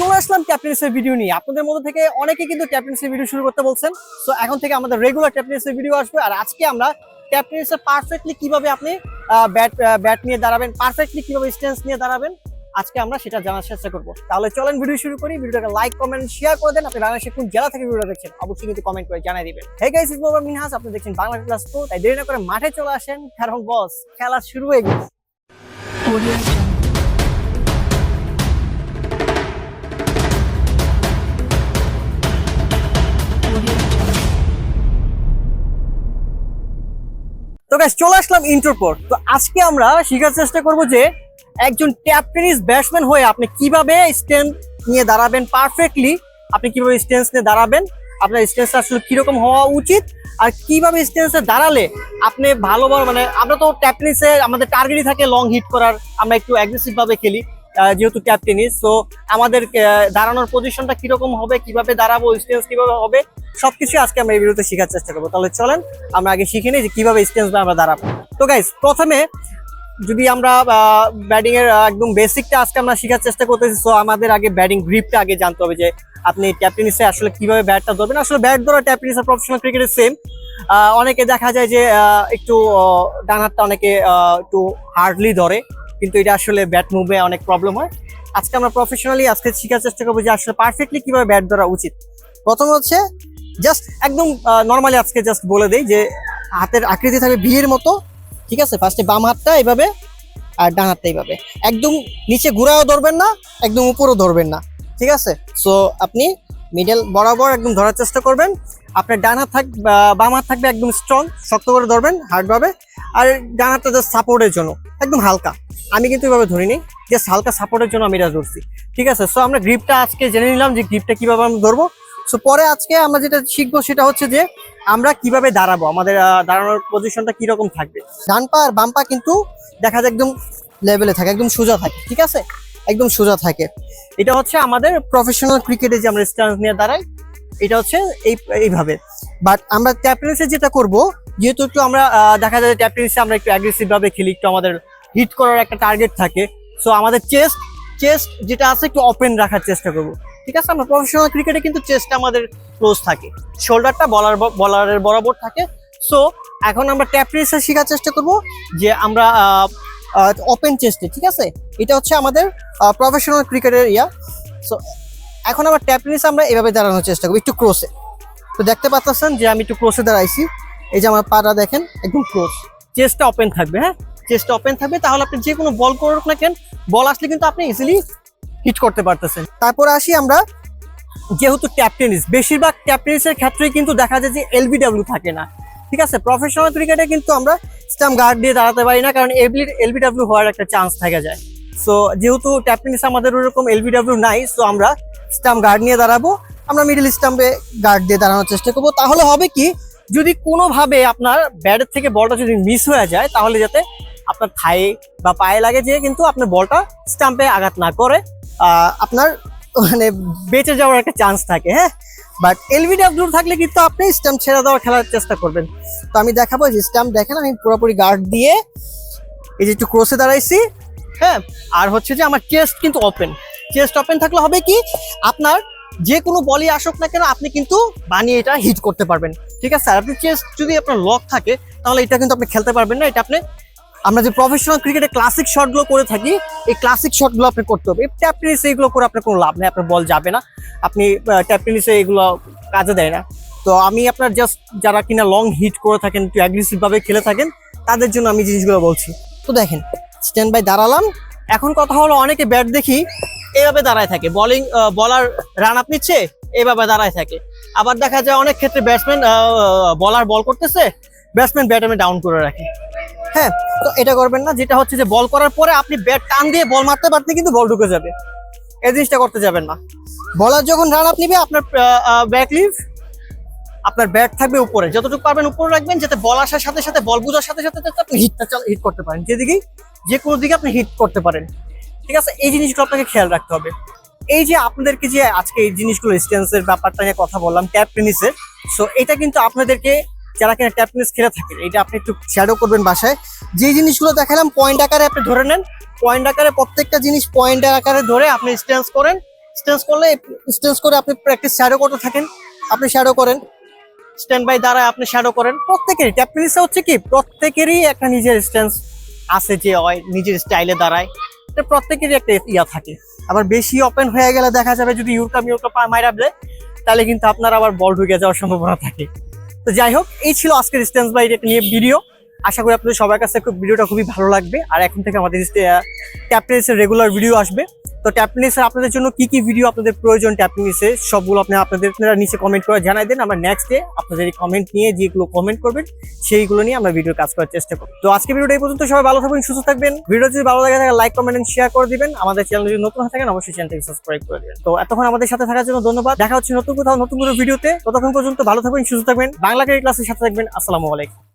চলে আসলাম ক্যাপ্টেন্সের ভিডিও নিয়ে। আপনাদের মধ্যে থেকে অনেকে কিন্তু ক্যাপ্টেন্সের ভিডিও শুরু করতে বলছেন। তো এখন থেকে আমাদের রেগুলার ক্যাপ্টেন্সের ভিডিও আসবে। আর আজকে আমরা ক্যাপ্টেন্সের পারফেক্টলি কীভাবে আপনি ব্যাট ব্যাট নিয়ে দাঁড়াবেন পারফেক্টলি কীভাবে স্ট্যান্স নিয়ে দাঁড়াবেন, আজকে আমরা সেটা জানার চেষ্টা করব। তাহলে চলেন ভিডিও শুরু করি। ভিডিওটাকে লাইক কমেন্ট শেয়ার করে দেন। আপনি বাংলাদেশের কোন জেলা থেকে ভিডিও দেখছেন, অবশ্যই কিন্তু কমেন্ট করে জানিয়ে দিবেন। Hey guys is mobile Minhas আপনি দেখছেন বাংলা ক্লাস প্রো তাই দেরি না করে মাঠে চলে আসেন। কারণ বস খেলা শুরু হয়ে গেছে। গাইস চলে আসলাম ইন্টোর পর। তো আজকে আমরা শেখার চেষ্টা করব যে একজন ট্যাপ টেনিস ব্যাটসম্যান হয়ে আপনি কীভাবে স্ট্যান্ড নিয়ে দাঁড়াবেন পারফেক্টলি আপনি কীভাবে স্ট্যান্স নিয়ে দাঁড়াবেন, আপনার স্ট্যান্সটা আসলে কীরকম হওয়া উচিত, আর কীভাবে স্ট্যান্সে দাঁড়ালে আপনি ভালো ভালো মানে আমরা তো ট্যাপ টেনিসে আমাদের টার্গেটই থাকে লং হিট করার, আমরা একটু অ্যাগ্রেসিভভাবে খেলি। যেহেতু ট্যাপ টেনিস তো আমাদের দাঁড়ানোর পজিশনটা কীরকম হবে, কীভাবে দাঁড়াবো স্ট্যান্স কীভাবে হবে, সবকিছু আজকে আমরা এই ভিডিওতে শেখার চেষ্টা করব। তাহলে চলেন, আমরা আগে শিখে নিই যে কীভাবে স্ট্যান্স আমরা দাঁড়াবো। তো গাইস প্রথমে যদি আমরা ব্যাটিংয়ের একদম বেসিকটা আজকে আমরা শেখার চেষ্টা করতেছি তো আমাদের আগে ব্যাটিং গ্রিপটা আগে জানতে হবে যে আপনি ট্যাপ টেনিসে আসলে কীভাবে ব্যাটটা ধরবেন। আসলে ব্যাট ধরা ট্যাপ টেনিস প্রফেশনাল ক্রিকেটের সেম অনেকে দেখা যায় যে একটু ডান হাতটা অনেকে একটু হার্ডলি ধরে। কিন্তু এটা আসলে ব্যাট মুভে অনেক প্রবলেম হয়। আজকে আমরা প্রফেশনালি আজকে শেখার চেষ্টা করব যে আসলে পারফেক্টলি কীভাবে ব্যাট ধরা উচিত। প্রথম হচ্ছে জাস্ট একদম নর্মালি আজকে জাস্ট বলে দেই যে হাতের আকৃতি থাকবে বিয়ের মতো, ঠিক আছে? ফার্স্টে বাম হাতটা এইভাবে আর ডান হাতটা এইভাবে একদম নিচে ঘুরাও ধরবেন না, একদম উপরও ধরবেন না, ঠিক আছে? সো আপনি মিডল বরাবর একদম ধরার চেষ্টা করবেন। আপনার ডান হাত থাক বাম হাত থাকবে একদম স্ট্রং শক্ত করে ধরবেন হার্ডভাবে। আর ডান হাতটা জাস্ট সাপোর্টের জন্য। একদম হালকা। আমি কিন্তু এভাবে ধরিনি জাস্ট হালকা সাপোর্টের জন্য আমি এটা ধরছি। ঠিক আছে? সো আমরা গ্রিপটা আজকে জেনে নিলাম যে গ্রিপটা কীভাবে আমরা ধরবো। সো পরে আজকে আমরা যেটা শিখব সেটা হচ্ছে যে আমরা কীভাবে দাঁড়াবো, আমাদের দাঁড়ানোর পজিশনটা কীরকম থাকবে। ডান পা আর বাম পা কিন্তু দেখা যায় একদম লেভেলে থাকে, একদম সোজা থাকে, ঠিক আছে? একদম সোজা থাকে। এটা হচ্ছে আমাদের প্রফেশনাল ক্রিকেটে যে আমরা স্ট্যান্স নিয়ে দাঁড়াই, এটা হচ্ছে এই, এইভাবে। বাট আমরা ট্যাপ যেটা করব, যেহেতু একটু আমরা দেখা যায় ট্যাপ আমরা একটু অ্যাগ্রেসিভ ভাবে খেলি, একটু আমাদের হিট করার একটা টার্গেট থাকে। সো আমাদের চেস্ট চেস্ট যেটা আছে, একটু ওপেন রাখার চেষ্টা করব। ঠিক আছে? আমরা প্রফেশনাল ক্রিকেটে কিন্তু চেস্টটা আমাদের ক্লোজ থাকে। শোল্ডারটা বলার বলারের বরাবর থাকে। সো এখন আমরা ট্যাপ টেনিসে শেখার চেষ্টা করব যে আমরা ওপেন চেস্টে ঠিক আছে? এটা হচ্ছে আমাদের প্রফেশনাল ক্রিকেটের ইয়া। সো এখন আমরা ট্যাপ রেস আমরা এভাবে দাঁড়ানোর চেষ্টা করব, একটু ক্রোসে তো দেখতে পাচ্ছেন যে আমি একটু ক্রোসে দাঁড়াইছি। এই যে আমার পাটা দেখেন, একদম ক্রোস চেস্টটা ওপেন থাকবে হ্যাঁ? চেস্টটা ওপেন থাকবে, তাহলে আপনি যে কোনো বল করুক না কেন বল আসলে কিন্তু আপনি ইজিলি হিট করতে পারতেছেন। তারপর আসি আমরা, যেহেতু ট্যাপ টেনিস বেশিরভাগ ট্যাপ টেনিসের ক্ষেত্রেই কিন্তু দেখা যায় যে এলবিডব্লিউ থাকে না। ঠিক আছে? প্রফেশনাল ক্রিকেটে কিন্তু আমরা স্টাম্প গার্ড দিয়ে দাঁড়াতে পারি না, কারণ এলবি এলবিডব্লিউ হওয়ার একটা চান্স থেকে যায়। সো যেহেতু ট্যাপ টেনিস আমাদের ওরকম এলবিডব্লিউ নাই সো আমরা স্টাম্প গার্ড নিয়ে দাঁড়াবো। আমরা মিডিল স্টাম্পে গার্ড দিয়ে দাঁড়ানোর চেষ্টা করব। তাহলে হবে কি, যদি কোনোভাবে আপনার ব্যাটের থেকে বলটা যদি মিস হয়ে যায়, তাহলে যাতে আপনার থায়ে বা পায়ে লাগে যে কিন্তু আপনার বলটা স্টাম্পে আঘাত না করে আপনার মানে বেঁচে যাওয়ার একটা চান্স থাকে হ্যাঁ? বাট এলবিডব্লিউ থাকলে কিন্তু আপনি স্টাম্প ছেড়ে দেওয়ার খেলার চেষ্টা করবেন। তো আমি দেখাবো যে স্টাম্প দেখেন, আমি পুরোপুরি গার্ড দিয়ে এই যে একটু ক্রসে দাঁড়াইছি হ্যাঁ? আর হচ্ছে যে আমার চেস্ট কিন্তু ওপেন চেস্ট ওপেন থাকলে হবে কি, আপনার যে কোনো বলই আসুক না কেন, আপনি কিন্তু বানিয়ে এটা হিট করতে পারবেন। ঠিক আছে? আর আপনি চেস্ট যদি আপনার লক থাকে, তাহলে এটা কিন্তু আপনি খেলতে পারবেন না, এটা আপনি আমরা যে প্রফেশনাল ক্রিকেটে ক্লাসিক শটগুলো করে থাকি, এই ক্লাসিক শটগুলো আপনি করতে হবে। ট্যাপ টেনিসে এগুলো করে আপনার কোনো লাভ নেই, আপনার বল যাবে না। আপনি ট্যাপ টেনিসে এগুলো কাজে দেয় না। তো আমি আপনার জাস্ট যারা কিনা লং হিট করে থাকেন, একটু অ্যাগ্রেসিভ ভাবে খেলে থাকেন, তাদের জন্য আমি জিনিসগুলো বলছি। তো দেখেন স্ট্যান্ড বাই দাঁড়ালাম। এখন কথা হলো অনেকে ব্যাট দেখি এইভাবে দাঁড়ায় থাকে। বলিং বলার রান আপ নিচ্ছে এইভাবে দাঁড়ায় থাকে। আবার দেখা যায় অনেক ক্ষেত্রে ব্যাটসম্যান বলার বল করতেছে ব্যাটসম্যান ব্যাটমে ডাউন করে রাখে। হ্যাঁ তো এটা করবেন না, যেটা হচ্ছে যে বল করার পরে আপনি ব্যাট টান দিয়ে বল মারতে পারতে কিন্তু বল ঢুকে যাবে। এই জিনিসটা করতে যাবেন না। বলার যখন রান আপ নিবে, আপনার ব্যাক লিভ আপনার ব্যাট থাকবে উপরে। যতটুকু পারবেন উপরে রাখবেন, যাতে বল আসার সাথে সাথে বল বোঝার সাথে সাথে আপনি হিটটা হিট করতে পারেন। যেদিকেই যে কোনো দিকে আপনি হিট করতে পারেন। ঠিক আছে? এই জিনিসগুলো আপনাকে খেয়াল রাখতে হবে। এই যে আপনাদেরকে যে আজকে এই জিনিসগুলো স্টেন্সের ব্যাপারটা নিয়ে কথা বললাম ট্যাপ টেনিসের সো এটা কিন্তু আপনাদেরকে যারা কিনা ট্যাপ টেনিস খেলে থাকেন, এটা আপনি একটু শ্যাডো করবেন বাসায়। যে জিনিসগুলো দেখালাম পয়েন্ট আকারে আপনি ধরে নেন। পয়েন্ট আকারে প্রত্যেকটা জিনিস পয়েন্ট আকারে ধরে আপনি স্ট্যান্স করেন। স্টেন্স করলে স্টেন্স করে আপনি প্র্যাকটিস শ্যাডো করতে থাকেন। আপনি শ্যাডো করেন। স্ট্যান্ড বাই দ্বারা আপনি শ্যাডো করেন। প্রত্যেকেরই ট্যাপ হচ্ছে কি, প্রত্যেকেরই একটা নিজের স্ট্যান্স আছে যে হয় নিজের স্টাইলে দাঁড়ায়। এটা প্রত্যেকেরই একটা ইয়া থাকে। আবার বেশি ওপেন হয়ে গেলে দেখা যাবে যদি ইউরকাপ ইউরকাপ মাইরা তাহলে কিন্তু আপনার আবার বল ঢুকে যাওয়ার সম্ভাবনা থাকে। তো যাই হোক, এই ছিল আজকের স্ট্যান্স বাইরে নিয়ে ভিডিও আশা করি আপনাদের সবার কাছে খুব ভিডিওটা খুবই ভালো লাগবে। আর এখন থেকে আমাদের ক্যাপ্টেন্সের টেনিসের রেগুলার ভিডিও আসবে। তো ট্যাপ টেনিসের আপনাদের জন্য কি কি ভিডিও আপনাদের প্রয়োজন ট্যাপ টেনিসে সবগুলো আপনি আপনাদের নিচে কমেন্ট করে জানাই দেন। আমরা নেক্সট ডে আপনাদের কমেন্ট নিয়ে যেগুলো কমেন্ট করবেন, সেইগুলো নিয়ে আমরা ভিডিও কাজ করার চেষ্টা করব। তো আজকে ভিডিওটা এই পর্যন্ত, সবাই ভালো থাকবেন, সুস্থ থাকবেন। ভিডিও যদি ভালো লাগে থাকে লাইক কমেন্ট এন্ড শেয়ার করে দিবেন। আমাদের চ্যানেল যদি নতুন হয়ে থাকেন, অবশ্যই চ্যানেলটাকে সাবস্ক্রাইব করে দিবেন। তো এতক্ষণ আমাদের সাথে থাকার জন্য ধন্যবাদ। দেখা হচ্ছে নতুন কোথাও নতুন কোনো ভিডিওতে ততক্ষণ পর্যন্ত ভালো থাকবেন, সুস্থ থাকবেন। বাংলা ক্লাসের সাথে থাকবেন। আসসালামু আলাইকুম।